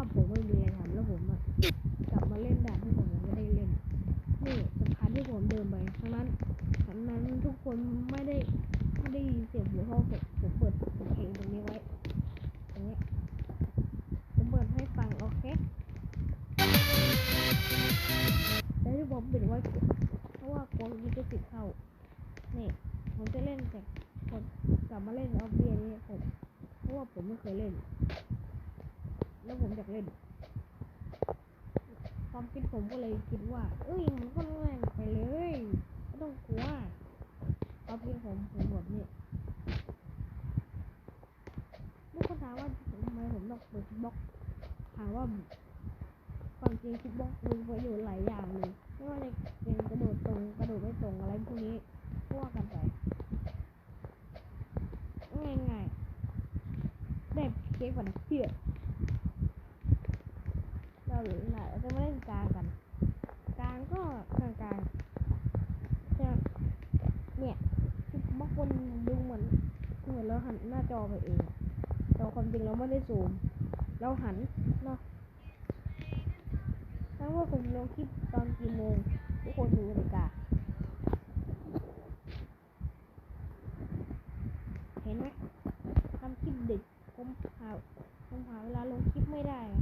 ว่าผมไม่มีอะไรทำแล้วผมอะกลับมาเล่นด่านที่ผมยังไม่ได้เล่น นี่สำคัญที่ผมเดินไปทั้งนั้นทั้งนั้นทุกคนไม่ได้ไม่ได้ยินเสียงหัวเพราะผมผมเปิดเพลงตรงนี้ไว้ตรงนี้ผมเปิดให้ฟังโอเคแล้วที่ผมปิดไว้เพราะว่ากลัวมันจะติดเข้านี่ผมจะเล่นแต่ผมกลับมาเล่นออฟเบียนี่ผมเพราะว่าผมไม่เคยเล่น แล้วผมอยากเล่น ความคิดผมก็เลยคิดว่า เอ้ยมันก็แรงไปเลยไม่ต้องกลัวความคิดผมผมแบบนี้ลูกคนถามว่าทำไมผมต้องเปิดบล็อกถามว่าความจริงคิดบล็อกมีประโยชน์หลายอย่างเลยไม่ว่าจะเป็นกระโดดตรงกระโดดไม่ตรงอะไรพวกนี้ก็ว่ากันไปง่ายๆได้เค้กฝันเชื่อเราหรือเราจะมาเล่นกลางกัน กลางก็กลางกลางเนี่ยบางคนดูเหมือนเหมือนเราหันหน้าจอไปเอง แต่ความจริงเราไม่ได้ซูม เราหันเนาะทั้งว่าผมลงคลิปตอนกี่โมงทุกคนดูเลยกา เห็นไหมทำคลิปดึกผมหาผมหาเวลาลงคลิปไม่ได้อะ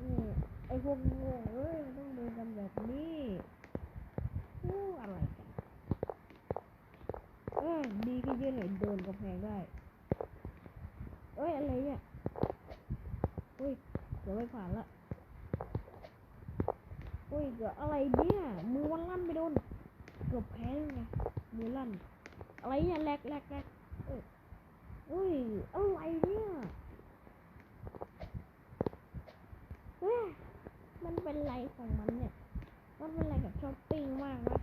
นี่ไอพวกโง่เอ้ยมันต้องเดินกันแบบนี้อู้อะไรกันเออดีที่ยืนหน่อยโดนกำแพงได้ เอ้ย อะไรเนี่ยอุ้ยเดี๋ยวไม่ผ่านละอุ้ยเกิดอะไรเนี่ยมือมันลั่นไปโดนเกือบแพ้ไงมือลั่น อะไรเนี่ยแหลกแหลกแหลกอ้ยอุ้ยอะไรเนี่ยเฮ้ยมันเป็นไรของมันเนี่ย มันเป็นอะไรกับช้อปปิ้งมากนะ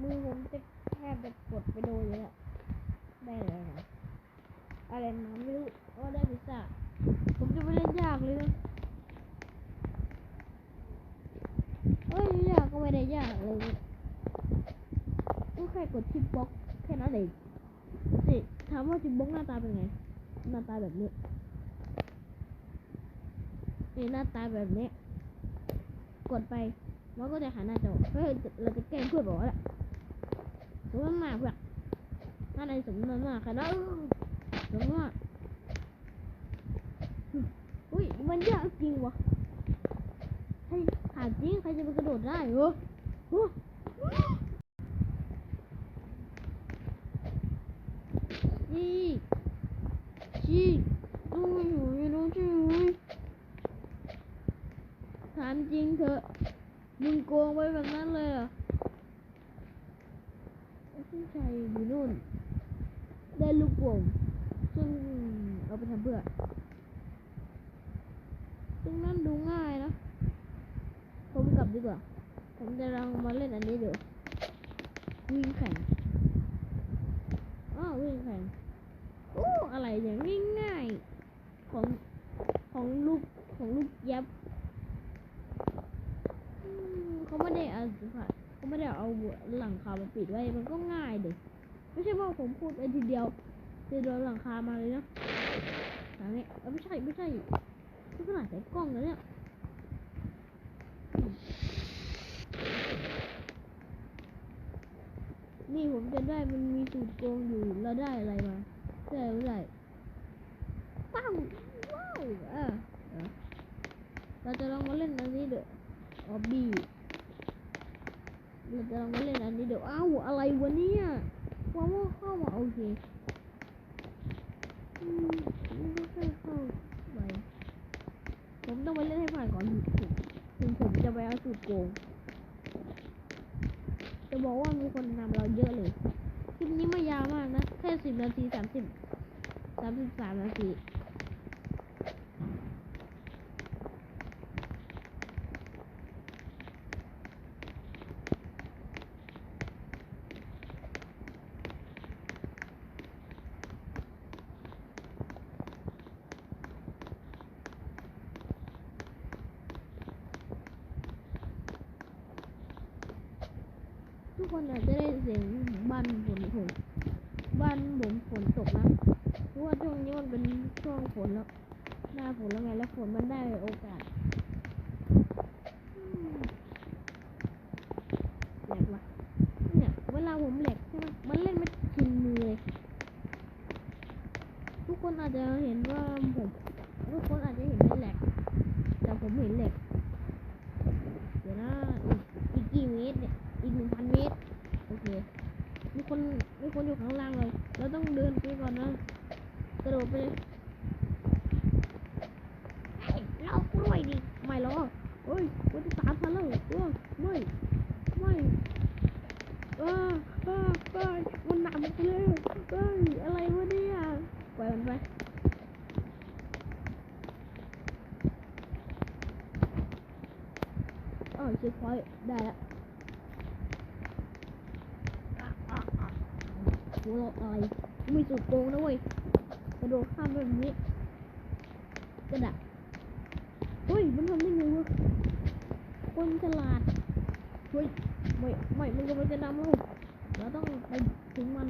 มือผมจะแทบจะกดไปโดนเลยอะได้เลยนะอะไรมาไม่รู้ ว่าได้พิซซ่าผมจะไม่เล่นยากเลยนะเอ้ยยากก็ไม่ได้ยากเลยก็แค่กดชิปบ็อกแค่นั้นเองนี่ถามว่าชิปบ็อกหน้าตาเป็นไง หน้าตาแบบนี้นี่หน้าตาแบบนี้ กดไปมันก็จะหาหน้าจอเฮ้ยเราจะแกล้งเพื่อนบอกว่าแหละสมมติมาเพื่อนหน้าในสมมติมาค่ะแล้วสมมติ อุ้ยมันยากจริงวะใครถามจริงใครจะไปกระโดดได้เหรอโอ้จีจีดูอยู่ไม่รู้ใช่ไหมถามจริงเถอะมึงโกงไว้แบบนั้นเลยเหรอไอ้ผู้ชายอยู่นู่นได้ลูกโป่งซึ่งเอาไปทำเพื่อ ซึ่งนั่นดูง่ายนะ ผมกลับดีกว่า ผมจะลองมาเล่นอันนี้เดี๋ยววิ่งแข่งอ้าววิ่งแข่งโอ้อะไรอย่างง่ายๆของของลูกของลูกยับเขาไม่ได้เอาเขาไม่ได้เอาหลังคามาปิดไว้ มันก็ง่ายเด็กไม่ใช่ว่าผมพูดไปทีเดียวจะโดนหลังคามาเลยนะทางนี้เอ้ยไม่ใช่ไม่ใช่ ที่ขนาดใส่กล้องเลยเนี่ยนี่ผมจะได้มันมีสูตรโกงอยู่เราได้อะไรมาได้ไม่ได้ว้าวว้าวอะเราจะลองมาเล่นอันนี้เด้อออบบี้เราจะลองมาเล่นอันนี้เดี๋ยวอ้าวอะไรวะเนี่ยว่าวเข้ามาโอเคอืมมันก็แค่เข้า ผมต้องไปเล่นให้ผ่านก่อนถึงถึงผมจะไปเอาสูตรโกงจะบอกว่ามีคนนำเราเยอะเลยคลิปนี้ไม่ยาวมากนะ แค่สิบนาทีสามสิบสามสิบสามนาทีานผมฝนตกนะเพราะว่าช่วงนี้มันเป็นช่วงฝนแล้ว หน้าฝนแล้วไงแล้วฝนมันได้โอกาสแหลกว่ะเนี่ยเวลาผมแหลกใช่ไหมมันเล่นไม่ชินมือเลยทุกคนอาจจะเห็นว่าผมทุกคนอาจจะเห็นไม่แหลกแต่ผมเห็นแหลกเดี๋ยวนะอีกอีกกี่เมตรเนี่ยอีกหนึ่งพันเมตรโอเคมีคน คนอยู่ข้างล่างเลยเราต้องเดินไปก่อนนะกระโดดไปเลยเรากล้วยดิไม่หรอกเฮ้ยวันที่สามพันแล้วเออไม่ไม่เออเออเออมันหนำไปเลยเฮ้ยอะไรวะเนี่ยปล่อยมันไปเออเช็คพอยต์ได้แล้วอะอะอะ หัวเราะอะไรไม่สุดโกงนะเว้ยกระโดดข้ามแบบนี้กระดาษเฮ้ยมันทำได้ไงวะคนฉลาดเฮ้ยไม่ไม่มันกำลังจะนำเราเราต้องไปถึงมัน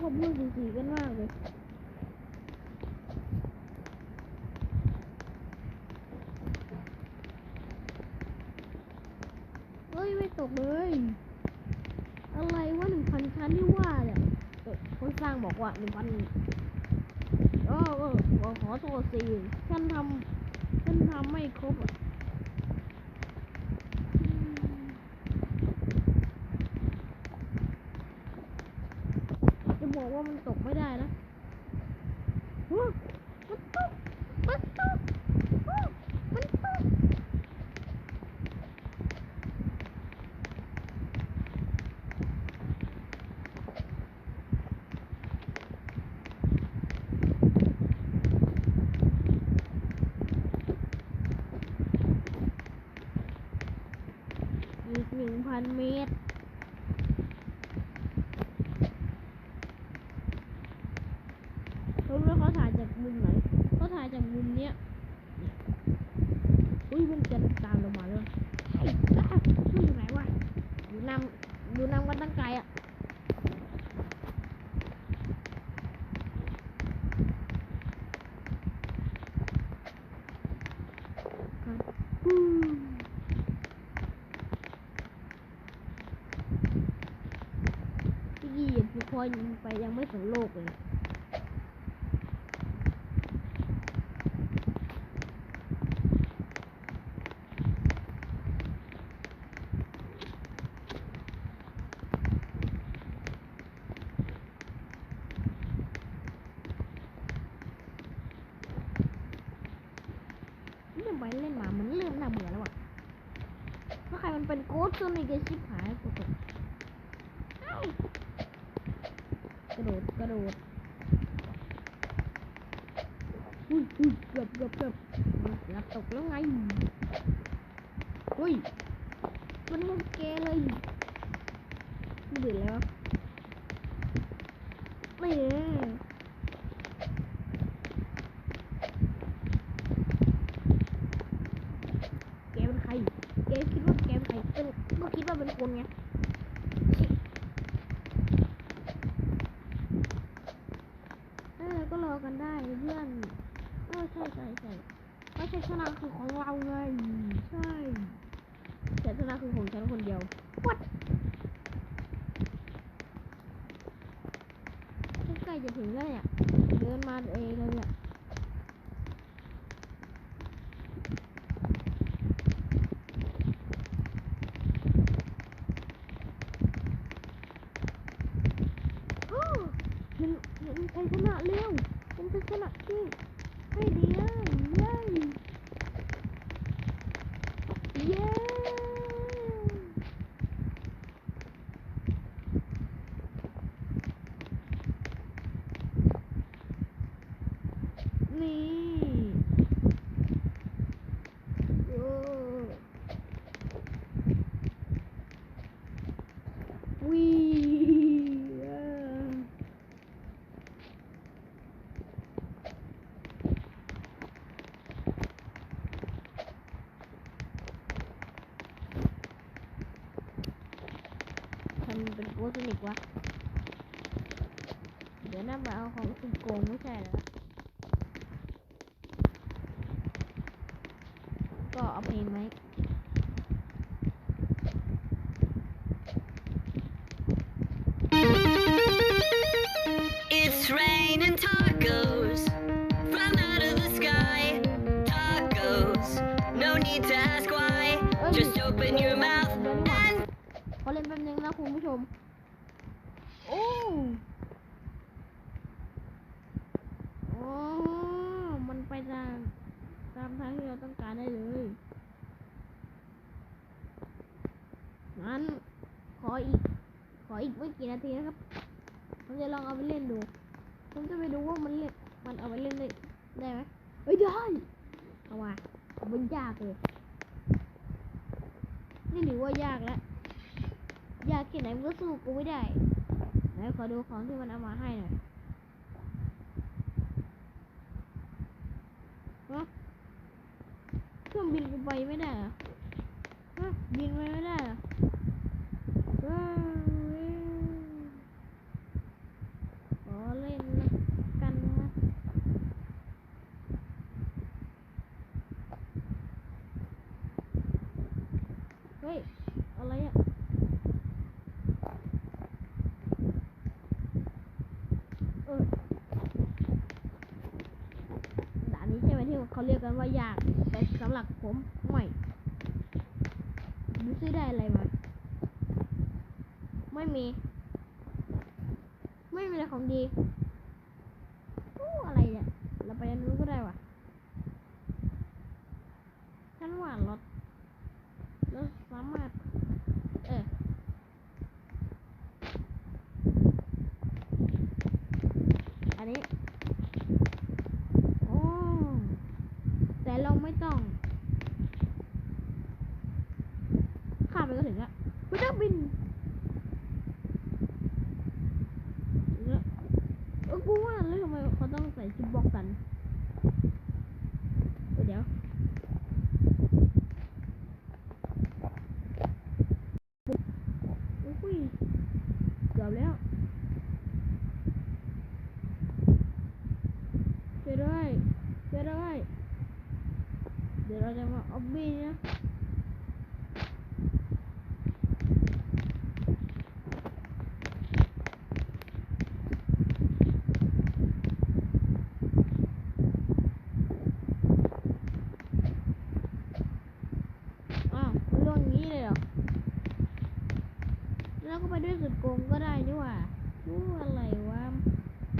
เขาพูดสีๆกันมากเลย เฮ้ยไม่ตกเลย อะไรวะหนึ่งพันชั้นที่ว่าเนี่ยคนสร้างบอกว่าหนึ่งพันเออเอขอขอโทษสิฉันทำฉันทำไม่ครบอะจะบอกว่ามันตกไม่ได้นะ 1,000 เมตร อย่าพูดพอยิงไปยังไม่ถึงโลกเลยเรื่องไปเล่นมา มันเริ่มน่าเบื่อแล้วอะถ้าใครมันเป็นโค้ชจนในเกมชิบหายกูตกเอ้าก ระโดดกระโดดอุ้ยอุ้ยเกือบเกือบเกือบหลับตกแล้วไงอุ้ยมันมันแกเลยไม่เดือดแล้วไม่เด้เป็นใครแกคิดว่าแกเป็นใครเป็นก็คิดว่าเป็นคนไงเออก็รอกันได้เพื่อนเออใช่ใช่ใช่ไม่ใช่ชนะคือของเราไงใช่แต่ชนะคือของฉันคนเดียว What ใกล้ จะถึงแล้วเนี่ย เดินมาเองเลยเนี่ย ม่ใช่แล้ว ก็เอาเพลงไหม It's raining tacos from out of the sky. Tacos, no need to ask why. Just open your mouth and ขอเล่นแป๊บนึงนะคุณผู้ชม ออีก ขออีกไม่กี่นาทีนะครับ ผมจะลองเอาไปเล่นดู ผมจะไปดูว่ามันเล่น มันเอาไปเล่นได้ได้ไหมเอ้ยได้ เอาว่ะมันยากเลย นี่ถือว่ายากแล้ว ยากแค่ไหนมันก็สู้กูไม่ได้ไหนขอดูของที่มันเอามาให้หน่อยฮะเครื่องบินกูไปไม่ได้เหรอฮะบินไปไม่ได้เหรอว้าวขอเล่นละกันนะเฮ้ย อะไรอะ เออด่านนี้ใช่ไหมที่เขาเรียกกันว่ายาก แต่สำหรับผมไม่ดูซื้อได้อะไรมา ไม่มี ไม่มีอะไรของดีอู้อะไรเนี่ยเราไปอันนู้นก็ได้ว่ะฉันว่ารถรถสามารถเอออันนี้โอ้แต่เราไม่ต้องข้ามไปก็ถึงล้วไม่ต้องบินถึงแล้วเออกูว่าแล้วทำไมเขาต้องใส่ชุดบล็อกกันเออเดี๋ยว อุ้ยเกือบแล้ว ช่วยด้วยช่วยด้วยเดี๋ยวเราจะมาออ บี้นะอ้าวมันลงอย่างนี้เลยหรอแล้วก็ไปด้วยสุดโกงก็ได้นี่หว่าอู้อะไรวะ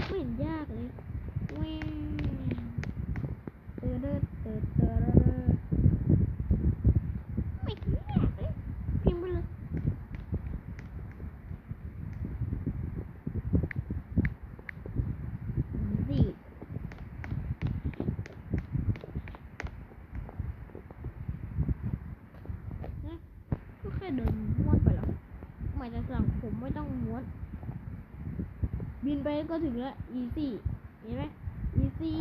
ไม่เห็นยากเลยแหวเตอเดอเตอเตอเดอไม่เห็นยากเลยพิมพ์ไปเลยดีนะก็แค่เดินม้วนไปหรอหมายถึงสั่งผมไม่ต้องม้วน บิน ไปก็ถึงแล้ว easy เห็นไหม easy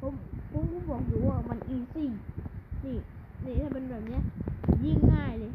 ผมผมผมบอกอยู่ว่ามัน easy นี่นี่ถ้าเป็นแบบเนี้ยยิ่งง่ายเลย